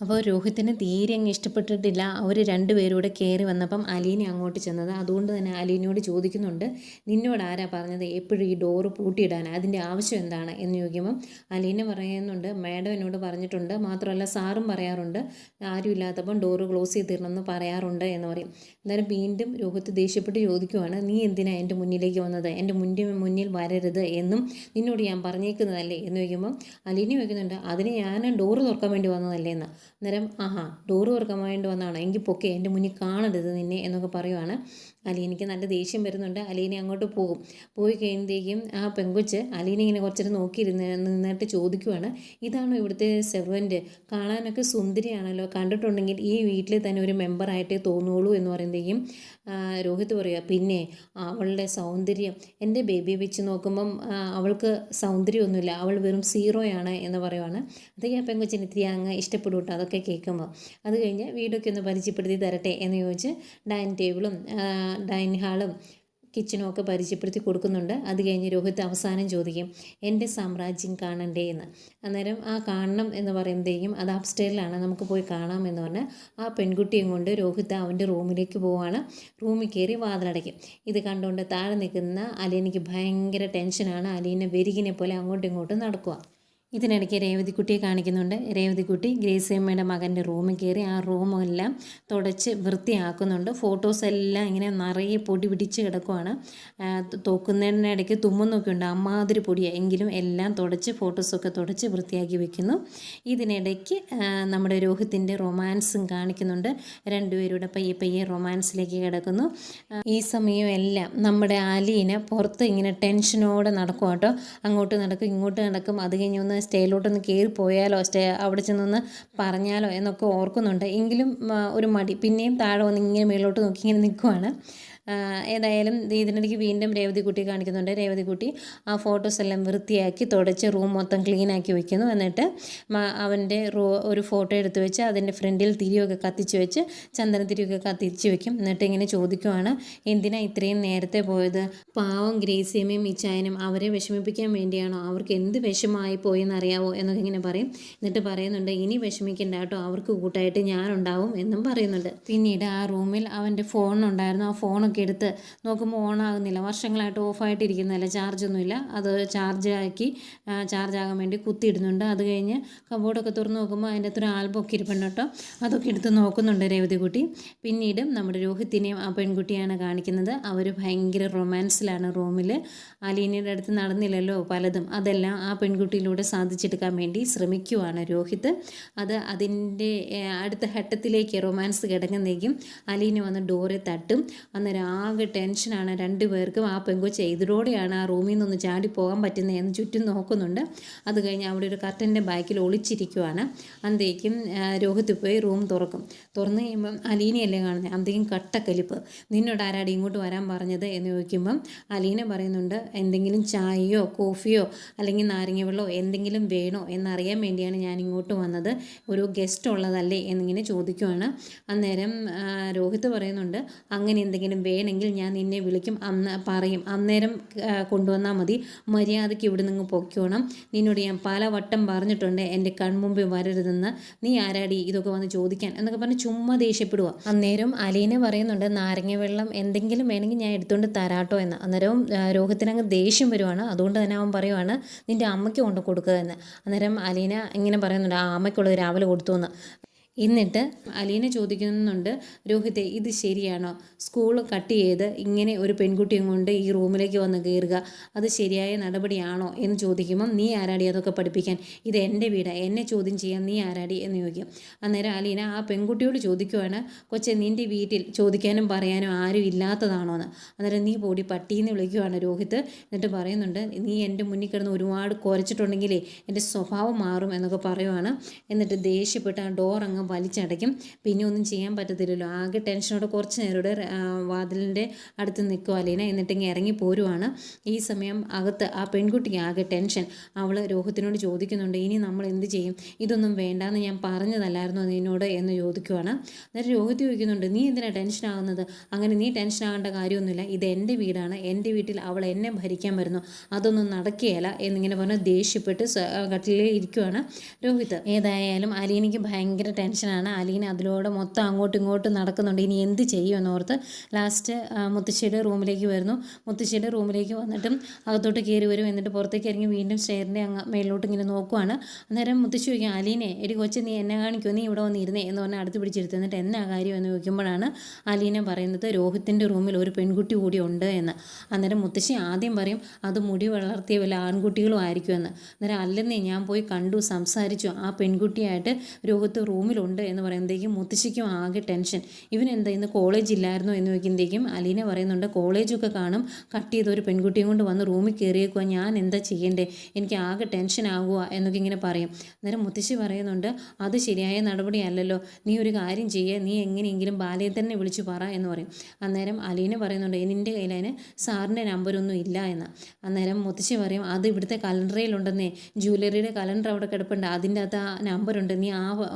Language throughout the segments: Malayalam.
അപ്പോൾ രോഹിത്തിന് തീരെ അങ്ങ് ഇഷ്ടപ്പെട്ടിട്ടില്ല. അവർ രണ്ടുപേരൂടെ കയറി വന്നപ്പം അലീനെ അങ്ങോട്ട് ചെന്നത്. അതുകൊണ്ട് തന്നെ അലീനോട് ചോദിക്കുന്നുണ്ട് നിന്നോട് ആരാ പറഞ്ഞത്? എപ്പോഴും ഈ ഡോറ് പൂട്ടിയിടാൻ? അതിന്റെ ആവശ്യം എന്താണ്? എന്ന് ചോദിക്കുമ്പം അലീന പറയുന്നുണ്ട് മാഡം എന്നോട് പറഞ്ഞിട്ടുണ്ട്. മാത്രമല്ല സാറും പറയാറുണ്ട്. ആരും ഇല്ലാത്തപ്പം ഡോറ് ക്ലോസ് ചെയ്തിടണമെന്ന് പറയാറുണ്ട് എന്ന് പറയും. എന്നാലും വീണ്ടും രോഹിത്ത് ദേഷ്യപ്പെട്ട് ചോദിക്കുവാണ് നീ എന്തിനാ എന്റെ മുന്നിലേക്ക് വന്നത്? എന്റെ മുന്നിൽ മുന്നിൽ വരരുത് എന്നും നിന്നോട് ഞാൻ പറഞ്ഞേക്കുന്നതല്ലേ? എന്ന് ചോദിക്കുമ്പം അലീന ചോദിക്കുന്നുണ്ട് അതിന് ഞാൻ ഡോറ് തുറക്കാൻ വേണ്ടി വന്നതല്ലേ എന്ന്? അന്നേരം ആഹാ ഡോറ് തുറക്കാൻ വേണ്ടി വന്നതാണ്? എങ്കിൽ പൊക്കെ എന്റെ മുന്നിൽ കാണരുത് നിന്നെ എന്നൊക്കെ പറയുവാണ്. അലീനയ്ക്ക് നല്ല ദേഷ്യം വരുന്നുണ്ട്. അലീന അങ്ങോട്ട് പോകും. പോയി കഴിയുമ്പോഴത്തേക്കും ആ പെങ്കൊച്ച് അലീന ഇങ്ങനെ കുറച്ചേരം നോക്കിയിരുന്ന് നിന്നിട്ട് ചോദിക്കുവാണ് ഇതാണോ ഇവിടുത്തെ സെർവന്റ് കാണാനൊക്കെ സുന്ദരിയാണല്ലോ. കണ്ടിട്ടുണ്ടെങ്കിൽ ഈ വീട്ടിൽ തന്നെ ഒരു മെമ്പറായിട്ടേ തോന്നുള്ളൂ എന്ന് പറയുമ്പോഴേക്കും രോഹിത് പറയുക പിന്നെ അവളുടെ സൗന്ദര്യം. എന്റെ ബേബിയെ വെച്ച് നോക്കുമ്പം അവൾക്ക് സൗന്ദര്യമൊന്നുമില്ല. അവൾ വെറും സീറോയാണ് എന്ന് പറയുവാണ്. അതൊക്കെ ആ പെങ്കൊച്ചിന് ഇത്തിരി അങ്ങ് ഇഷ്ടപ്പെടും അതൊക്കെ കേൾക്കുമ്പോൾ അത് കഴിഞ്ഞ് വീടൊക്കെ ഒന്ന് പരിചയപ്പെടുത്തി തരട്ടെ എന്ന് ചോദിച്ച് ഡൈനിങ് ടേബിളും ഡൈനിങ് ഹാളും കിച്ചണും ഒക്കെ പരിചയപ്പെടുത്തി കൊടുക്കുന്നുണ്ട്. അത് കഴിഞ്ഞ് രോഹിത് അവസാനം ചോദിക്കും എന്റെ സാമ്രാജ്യം കാണണ്ടേ? എന്ന്. അന്നേരം ആ കാണണം എന്ന് പറയുമ്പോഴത്തേക്കും അത് അപ്സ്റ്റേറിലാണ് നമുക്ക് പോയി കാണാം എന്ന് പറഞ്ഞ് ആ പെൺകുട്ടിയും കൊണ്ട് രോഹിത് അവന്റെ റൂമിലേക്ക് പോവാണ്. റൂമിൽ കയറി വാതിലടയ്ക്കും. ഇത് കണ്ടുകൊണ്ട് താഴെ നിൽക്കുന്ന അലീനയ്ക്ക് ഭയങ്കര ടെൻഷനാണ് അലീന വെരികിനെ പോലെ അങ്ങോട്ടും ഇങ്ങോട്ടും നടക്കുക ഇതിനിടയ്ക്ക് രേവതിക്കുട്ടിയെ കാണിക്കുന്നുണ്ട്. രേവതിക്കുട്ടി ഗ്രേസിയമ്മയുടെ മകന്റെ റൂമിൽ കയറി ആ റൂമെല്ലാം തുടച്ച് വൃത്തിയാക്കുന്നുണ്ട്. ഫോട്ടോസ് എല്ലാം ഇങ്ങനെ നിറയെ പൊടി പിടിച്ച് കിടക്കുവാണ്. തോക്കുന്നതിനിടയ്ക്ക് തുമ്മുന്നൊക്കെ ഉണ്ട്. അമ്മാതിരി പൊടിയാണ് എങ്കിലും എല്ലാം തുടച്ച് ഫോട്ടോസൊക്കെ തുടച്ച് വൃത്തിയാക്കി വെക്കുന്നു. ഇതിനിടയ്ക്ക് നമ്മുടെ രോഹിത്തിന്റെ റൊമാൻസും കാണിക്കുന്നുണ്ട്. രണ്ടുപേരുടെ പയ്യെ പയ്യെ റൊമാൻസിലേക്ക് കിടക്കുന്നു. ഈ സമയം എല്ലാം നമ്മുടെ അലീന പുറത്ത് ഇങ്ങനെ ടെൻഷനോടെ നടക്കും കേട്ടോ അങ്ങോട്ട് നടക്കും ഇങ്ങോട്ട് നടക്കും. അത് കഴിഞ്ഞ് ഒന്ന് സ്റ്റേയിലോട്ടൊന്ന് പോയാലോ സ്റ്റേ അവിടെ ചെന്നൊന്ന് പറഞ്ഞാലോ? എന്നൊക്കെ ഓർക്കുന്നുണ്ട്. എങ്കിലും ഒരു മടി. പിന്നെയും താഴെ വന്ന് ഇങ്ങനെ മേലോട്ട് നോക്കി ഇങ്ങനെ നിൽക്കുവാണ്. ഏതായാലും ഇതിനിടയ്ക്ക് വീണ്ടും രേവതിക്കുട്ടി കാണിക്കുന്നുണ്ട്. രേവതിക്കുട്ടി ആ ഫോട്ടോസ് എല്ലാം വൃത്തിയാക്കി തുടച്ച് റൂം മൊത്തം ക്ലീൻ ആക്കി വെക്കുന്നു. എന്നിട്ട് അവന്റെ ഒരു ഫോട്ടോ എടുത്ത് വെച്ച് അതിന്റെ ഫ്രണ്ടിൽ തിരിയൊക്കെ കത്തിച്ച് വെച്ച് ചന്ദന തിരിയൊക്കെ കത്തിച്ച് വെക്കും. എന്നിട്ട് ഇങ്ങനെ ചോദിക്കുവാണ് എന്തിനാ ഇത്രയും നേരത്തെ പോയത്? പാവം ഗ്രേസിയമ്മയും ഇച്ചായനും അവരെ വിഷമിപ്പിക്കാൻ വേണ്ടിയാണോ? അവർക്ക് എന്ത് വിഷമായി പോയി എന്നറിയാവോ എന്നൊക്കെ ഇങ്ങനെ പറയും. എന്നിട്ട് പറയുന്നുണ്ട് ഇനി വിഷമിക്കണ്ട കേട്ടോ. അവർക്ക് കൂട്ടായിട്ട് ഞാനുണ്ടാവും എന്നും പറയുന്നുണ്ട്. പിന്നീട് ആ റൂമിൽ അവന്റെ ഫോൺ ഉണ്ടായിരുന്നു. ആ ഫോണൊക്കെ എടുത്ത് നോക്കുമ്പോൾ ഓൺ ആകുന്നില്ല വർഷങ്ങളായിട്ട് ഓഫായിട്ടിരിക്കുന്നതല്ല ചാർജൊന്നുമില്ല അത് ചാർജ് ആക്കി ചാർജ് ആകാൻ വേണ്ടി കുത്തിയിടുന്നുണ്ട്. അത് കഴിഞ്ഞ് കബോർഡൊക്കെ തുറന്ന് നോക്കുമ്പോൾ അതിന്റെ ആൽബം ഒക്കെ ഇരിപ്പുണ്ട് കേട്ടോ. അതൊക്കെ എടുത്ത് നോക്കുന്നുണ്ട് രേവതിക്കുട്ടി പിന്നീട് നമ്മുടെ രോഹിത്തിനെയും ആ പെൺകുട്ടിയാണ് കാണിക്കുന്നത്. അവർ ഭയങ്കര റൊമാൻസിലാണ് റൂമിൽ അലീനയുടെ അടുത്ത് നടന്നില്ലല്ലോ പലതും. അതെല്ലാം ആ പെൺകുട്ടിയിലൂടെ സാധിച്ചെടുക്കാൻ വേണ്ടി ശ്രമിക്കുവാണ് രോഹിത്. അത് അതിന്റെ അടുത്ത ഘട്ടത്തിലേക്ക് റൊമാൻസ് കിടങ്ങുന്നേക്കും. അലീന വന്ന് ഡോറെ തട്ടും. അന്നേരം ആകെ ടെൻഷനാണ്. രണ്ടുപേർക്കും ആ പെങ്കൊച്ച് ഇതിലൂടെയാണ് ആ റൂമിൽ നിന്നൊന്ന് ചാടി പോകാൻ പറ്റുന്നത് എന്ന് ചുറ്റും നോക്കുന്നുണ്ട്. അത് കഴിഞ്ഞ് അവിടെ ഒരു കർട്ടന്റെ ബാക്കിൽ ഒളിച്ചിരിക്കുവാണ്. അന്തേക്കും രോഹത്തിൽ രോഹിത് പോയി റൂം തുറക്കും. തുറന്ന് കഴിയുമ്പം അലീനയല്ലേ കാണുന്നത് അന്തേക്കും കട്ടക്കലിപ്പ്. നിന്നോട് ആരാടി ഇങ്ങോട്ട് വരാൻ പറഞ്ഞത് എന്ന് ചോദിക്കുമ്പം അലീന പറയുന്നുണ്ട് എന്തെങ്കിലും ചായയോ കോഫിയോ അല്ലെങ്കിൽ നാരങ്ങ വെള്ളമോ എന്തെങ്കിലും വേണോ എന്നറിയാൻ വേണ്ടിയാണ് ഞാൻ ഇങ്ങോട്ട് വന്നത്. ഒരു ഗസ്റ്റ് ഉള്ളതല്ലേ? എന്നിങ്ങനെ ചോദിക്കുവാണ്. അന്നേരം രോഹിത് പറയുന്നുണ്ട് അങ്ങനെ എന്തെങ്കിലും വേണമെങ്കിൽ ഞാൻ നിന്നെ വിളിക്കും. അന്ന് പറയും. അന്നേരം കൊണ്ടുവന്നാൽ മതി. മര്യാദയ്ക്ക് ഇവിടെ നിന്ന് പൊക്കോണം നിന്നോട് ഞാൻ പല വട്ടം പറഞ്ഞിട്ടുണ്ട്. എന്റെ കൺമുമ്പിൽ വരരുതെന്ന്. നീ ആരാടി ഇതൊക്കെ വന്ന് ചോദിക്കാൻ? എന്നൊക്കെ പറഞ്ഞ് ചുമ്മാ ദേഷ്യപ്പെടുക. അന്നേരം അലീന പറയുന്നുണ്ട് നാരങ്ങ വെള്ളം എന്തെങ്കിലും വേണമെങ്കിൽ ഞാൻ എടുത്തുകൊണ്ട് തരാട്ടോ എന്ന്. അന്നേരവും രോഗത്തിനങ്ങ് ദേഷ്യം വരുവാണ്. അതുകൊണ്ട് തന്നെ അവൻ പറയുവാണ് നിന്റെ അമ്മയ്ക്ക് കൊണ്ട് കൊടുക്കുക എന്ന്. അന്നേരം അലീന ഇങ്ങനെ പറയുന്നുണ്ട് ആ അമ്മയ്ക്കുള്ളത് രാവിലെ കൊടുത്തു എന്ന്. എന്നിട്ട് അലീന ചോദിക്കുന്നുണ്ട് രോഹിത്തെ ഇത് ശരിയാണോ? സ്കൂൾ കട്ട് ചെയ്ത് ഇങ്ങനെ ഒരു പെൺകുട്ടിയും കൊണ്ട് ഈ റൂമിലേക്ക് വന്ന് കയറുക അത് ശരിയായ നടപടിയാണോ? എന്ന് ചോദിക്കുമ്പം നീ ആരാടി അതൊക്കെ പഠിപ്പിക്കാൻ? ഇത് എന്റെ വീടാണ് എന്നെ ചോദ്യം ചെയ്യാൻ നീ ആരാടി? എന്ന് ചോദിക്കും. അന്നേരം അലീന ആ പെൺകുട്ടിയോട് ചോദിക്കുവാണ് കൊച്ചെ നിന്റെ വീട്ടിൽ ചോദിക്കാനും പറയാനും ആരും ഇല്ലാത്തതാണോ എന്ന് അന്നേരം നീ പോടി പട്ടീന്ന് വിളിക്കുവാണ് രോഹിത് എന്നിട്ട് പറയുന്നുണ്ട് നീ എന്റെ മുന്നിൽ കിടന്ന് ഒരുപാട് കുരച്ചിട്ടുണ്ടെങ്കിലേ എന്റെ സ്വഭാവം മാറും എന്നൊക്കെ പറയുവാണ്. എന്നിട്ട് ദേഷ്യപ്പെട്ട് ആ ഡോർ അങ്ങ് അങ്ങ് വലിച്ചടയ്ക്കും. പിന്നെ ഒന്നും ചെയ്യാൻ പറ്റത്തില്ലല്ലോ. ആകെ ടെൻഷനോടെ കുറച്ച് നേരം ഇവിടെ വാതിലിന്റെ അടുത്ത് നിൽക്കുക അലീന. എന്നിട്ട് ഇങ്ങനെ ഇറങ്ങി പോരുവാണ്. ഈ സമയം അകത്ത് ആ പെൺകുട്ടിക്ക് ആകെ ടെൻഷൻ അവൾ രോഹത്തിനോട് ചോദിക്കുന്നുണ്ട് ഇനി നമ്മൾ എന്ത് ചെയ്യും? ഇതൊന്നും വേണ്ടാന്ന് ഞാൻ പറഞ്ഞതല്ലായിരുന്നു നിന്നോട്? എന്ന് ചോദിക്കുവാണ്. അന്നേരം രോഹിത് ചോദിക്കുന്നുണ്ട് നീ എന്തിനാണ് ടെൻഷൻ ആകുന്നത്? അങ്ങനെ നീ ടെൻഷൻ ആകേണ്ട കാര്യമൊന്നുമില്ല. ഇത് എന്റെ വീടാണ്. എന്റെ വീട്ടിൽ അവൾ എന്നെ ഭരിക്കാൻ വരുന്നു. അതൊന്നും നടക്കുകയില്ല. എന്നിങ്ങനെ പറഞ്ഞ് ദേഷ്യപ്പെട്ട് കട്ടിലേ കട്ടിലിൽ ഇരിക്കുവാണ് രോഹിത്. ഏതായാലും അലീനയ്ക്ക് ഭയങ്കര ടെൻഷനാണ്. അലീന അതിലൂടെ മൊത്തം അങ്ങോട്ടും ഇങ്ങോട്ടും നടക്കുന്നുണ്ട്. ഇനി എന്ത് ചെയ്യുമെന്ന് ഓർത്ത് ലാസ്റ്റ് മുത്തശ്ശിയുടെ റൂമിലേക്ക് വരുന്നു. മുത്തശ്ശിയുടെ റൂമിലേക്ക് വന്നിട്ടും അകത്തോട്ട് കയറി വരും. എന്നിട്ട് പുറത്തേക്ക് ഇറങ്ങി വീണ്ടും സ്റ്റെയറിന്റെ അങ്ങ് മേളിലോട്ട് ഇങ്ങനെ നോക്കുവാണ്. അന്നേരം മുത്തശ്ശി ചോദിക്കും അലീനെ എടി കൊച്ച് നീ എന്നെ കാണിക്കുമോ നീ ഇവിടെ വന്നിരുന്നേ? എന്ന് പറഞ്ഞാൽ അടുത്ത് പിടിച്ചെടുത്ത് എന്നിട്ട് എന്നാ കാര്യം എന്ന് ചോദിക്കുമ്പോഴാണ് അലീന പറയുന്നത് രോഹിത്തിന്റെ റൂമിൽ ഒരു പെൺകുട്ടി കൂടി ഉണ്ട് എന്ന്. അന്നേരം മുത്തശ്ശി ആദ്യം പറയും അത് മുടി വളർത്തിയ വല്ല ആൺകുട്ടികളും ആയിരിക്കുമെന്ന്. അന്നേരം അല്ലെന്നേ ഞാൻ പോയി കണ്ടു സംസാരിച്ചു. ആ പെൺകുട്ടിയായിട്ട് രോഹിത്ത് റൂമിലുണ്ട് എന്ന് പറയുമ്പോഴത്തേക്കും മുത്തശ്ശിക്കും ആകെ ടെൻഷൻ ഇവൻ എന്താ ഇന്ന് കോളേജ് ഇല്ലായിരുന്നു എന്ന് ചോദിക്കുമ്പോഴത്തേക്കും അലീന പറയുന്നുണ്ട് കോളേജൊക്കെ കാണും. കട്ട് ചെയ്ത ഒരു പെൺകുട്ടിയും കൊണ്ട് വന്ന് റൂമിൽ കയറിയേക്കുക ഞാൻ എന്താ ചെയ്യേണ്ടേ? എനിക്ക് ആകെ ടെൻഷൻ ആകുക എന്നൊക്കെ ഇങ്ങനെ പറയും. അന്നേരം മുത്തശ്ശി പറയുന്നുണ്ട് അത് ശരിയായ നടപടിയല്ലല്ലോ നീ ഒരു കാര്യം ചെയ്യുക നീ എങ്ങനെയെങ്കിലും ബാലയെ തന്നെ വിളിച്ചു പറ എന്ന് പറയും. അന്നേരം അലീന പറയുന്നുണ്ട് എന്റെ കയ്യിൽ അതിന് സാറിന്റെ നമ്പരൊന്നും ഇല്ല എന്ന്. അന്നേരം മുത്തശ്ശി പറയും അത് ഇവിടുത്തെ കലണ്ടറിലുണ്ടെന്നേ ജ്വല്ലറിയുടെ കലണ്ടർ അവിടെ കിടപ്പുണ്ട്. അതിന്റെ അകത്ത് ആ നമ്പറുണ്ട് നീ ആ വ-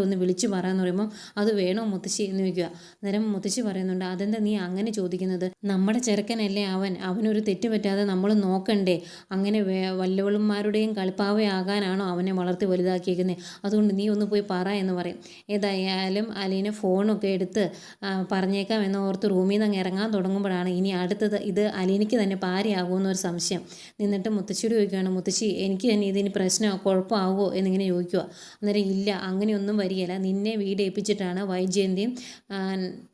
നമ്പറിൽ ഒന്ന് വിളിച്ചു പറയാന്ന് പറയുമ്പോൾ അത് വേണോ മുത്തശ്ശി എന്ന് ചോദിക്കുക. അന്നേരം മുത്തശ്ശി പറയുന്നുണ്ട് അതെന്താ നീ അങ്ങനെ ചോദിക്കുന്നത്? നമ്മുടെ ചെറുക്കനല്ലേ അവൻ. അവനൊരു തെറ്റ് പറ്റാതെ നമ്മൾ നോക്കണ്ടേ. അങ്ങനെ വല്ലവളന്മാരുടെയും കളിപ്പാവയാകാനാണോ അവനെ വളർത്തി വലുതാക്കിയേക്കുന്നത് അതുകൊണ്ട് നീ ഒന്ന് പോയി പറ എന്ന് പറയും. ഏതായാലും അലീന ഫോണൊക്കെ എടുത്ത് പറഞ്ഞേക്കാം എന്ന് ഓർത്ത് റൂമിൽ നിന്ന് അങ്ങ് ഇറങ്ങാൻ തുടങ്ങുമ്പോഴാണ് ഇനി അടുത്തത് ഇത് അലീനയ്ക്ക് തന്നെ പാരയാകുമെന്നൊരു സംശയം. നിന്നിട്ട് മുത്തശ്ശിയോട് ചോദിക്കുകയാണ് മുത്തശ്ശി എനിക്ക് തന്നെ ഇതിന് പ്രശ്നമോ കുഴപ്പമാകുമോ എന്നിങ്ങനെ ചോദിക്കുക. അന്നേരം ഇല്ല അങ്ങനെയൊന്നും വരികയില്ല നിന്നെ വീട് ഏൽപ്പിച്ചിട്ടാണ് വൈജയന്തിയും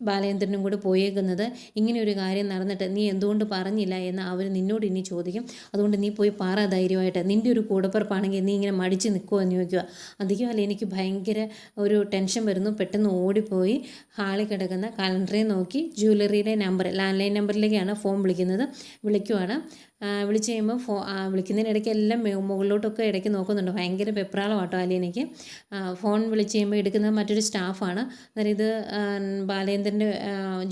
ബാലേന്ദ്രനും കൂടെ പോയേക്കുന്നത്. ഇങ്ങനെ ഒരു കാര്യം നടന്നിട്ട് നീ എന്തുകൊണ്ട് പറഞ്ഞില്ല എന്ന് അവർ നിന്നോട് ഇനി ചോദിക്കും. അതുകൊണ്ട് നീ പോയി പാറ ധൈര്യമായിട്ട്. നിന്റെ ഒരു കൂടപ്പുറപ്പാണെങ്കിൽ നീ ഇങ്ങനെ മടിച്ച് നിൽക്കുമോ എന്ന് ചോദിക്കുക. അധികം അല്ല എനിക്ക് ഭയങ്കര ഒരു ടെൻഷൻ വരുന്നു. പെട്ടെന്ന് ഓടിപ്പോയി ഹാളിൽ കിടക്കുന്ന കലണ്ടറെ നോക്കി ജ്വല്ലറിയുടെ നമ്പർ ലാൻഡ് ലൈൻ നമ്പറിലേക്കാണ് ഫോൺ വിളിക്കുന്നത്. വിളിക്കുവാണ്. വിളിച്ചു കഴിയുമ്പോൾ ഫോ വിളിക്കുന്നതിനിടയ്ക്ക് എല്ലാം മുകളിലോട്ടൊക്കെ ഇടയ്ക്ക് നോക്കുന്നുണ്ട്. ഭയങ്കര വെപ്രാളമാട്ടോ അലീനയ്ക്ക് എനിക്ക് ഫോൺ വിളിച്ച് കഴിയുമ്പോൾ എടുക്കുന്നത് മറ്റൊരു സ്റ്റാഫാണ്. അന്നേരം ഇത് ബാലേന്ദ്രന്റെ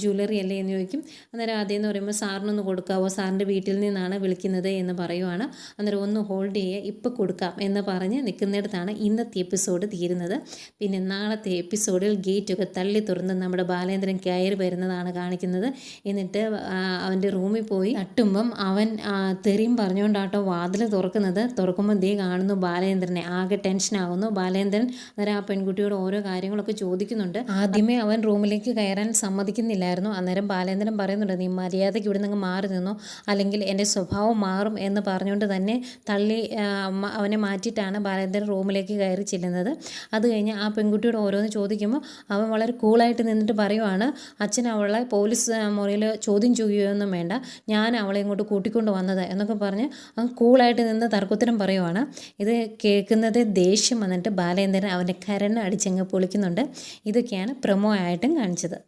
ജ്വല്ലറി അല്ലേ എന്ന് ചോദിക്കും. അന്നേരം അതേന്ന് പറയുമ്പോൾ സാറിനൊന്ന് കൊടുക്കാവോ? സാറിന്റെ വീട്ടിൽ നിന്നാണ് വിളിക്കുന്നത് എന്ന് പറയുവാണ്. അന്നേരം ഒന്ന് ഹോൾഡ് ചെയ്യുക ഇപ്പോൾ കൊടുക്കാം എന്ന് പറഞ്ഞ് നിൽക്കുന്നിടത്താണ് ഇന്നത്തെ എപ്പിസോഡ് തീരുന്നത്. പിന്നെ നാളത്തെ എപ്പിസോഡിൽ ഗേറ്റൊക്കെ തള്ളി തുറന്ന് നമ്മുടെ ബാലേന്ദ്രൻ കയറി വരുന്നതാണ് കാണിക്കുന്നത്. എന്നിട്ട് അവന്റെ റൂമിൽ പോയി തട്ടുമ്പം അവൻ തെറിയും പറഞ്ഞുകൊണ്ടാട്ടോ വാതിൽ തുറക്കുന്നത്. തുറക്കുമ്പോൾ ദേ കാണുന്നു ബാലേന്ദ്രനെ. ആകെ ടെൻഷനാകുന്നു ബാലേന്ദ്രൻ അന്നേരം ആ പെൺകുട്ടിയോട് ഓരോ കാര്യങ്ങളൊക്കെ ചോദിക്കുന്നുണ്ട്. ആദ്യമേ അവൻ റൂമിലേക്ക് കയറാൻ സമ്മതിക്കുന്നില്ലായിരുന്നു. അന്നേരം ബാലേന്ദ്രൻ പറയുന്നുണ്ട് നീ മര്യാദയ്ക്ക് ഇവിടെ നിന്ന് മാറി നിന്നോ? അല്ലെങ്കിൽ എന്റെ സ്വഭാവം മാറും എന്ന് പറഞ്ഞുകൊണ്ട് തന്നെ തള്ളി അവനെ മാറ്റിയിട്ടാണ് ബാലേന്ദ്രൻ റൂമിലേക്ക് കയറി ചെല്ലുന്നത്. അത് കഴിഞ്ഞ് ആ പെൺകുട്ടിയോട് ഓരോന്ന് ചോദിക്കുമ്പോൾ അവൻ വളരെ കൂളായിട്ട് നിന്നിട്ട് പറയുവാണ് അച്ഛൻ അവളെ പോലീസ് മുറിയിൽ ചോദ്യം ചെയ്യുകയൊന്നും വേണ്ട. ഞാൻ അവളെ ഇങ്ങോട്ട് കൂട്ടിക്കൊണ്ട് വന്നത് എന്നൊക്കെ പറഞ്ഞ് അവൻ കൂളായിട്ട് നിന്ന് തർക്കുത്തരം പറയുവാണ്. ഇത് കേൾക്കുന്നത് ദേഷ്യം വന്നിട്ട് ബാലേന്ദ്രൻ അവന്റെ കരണ് അടിച്ചങ്ങ് പൊളിക്കുന്നുണ്ട്. ഇതൊക്കെയാണ് പ്രൊമോ ആയിട്ടും കാണിച്ചത്.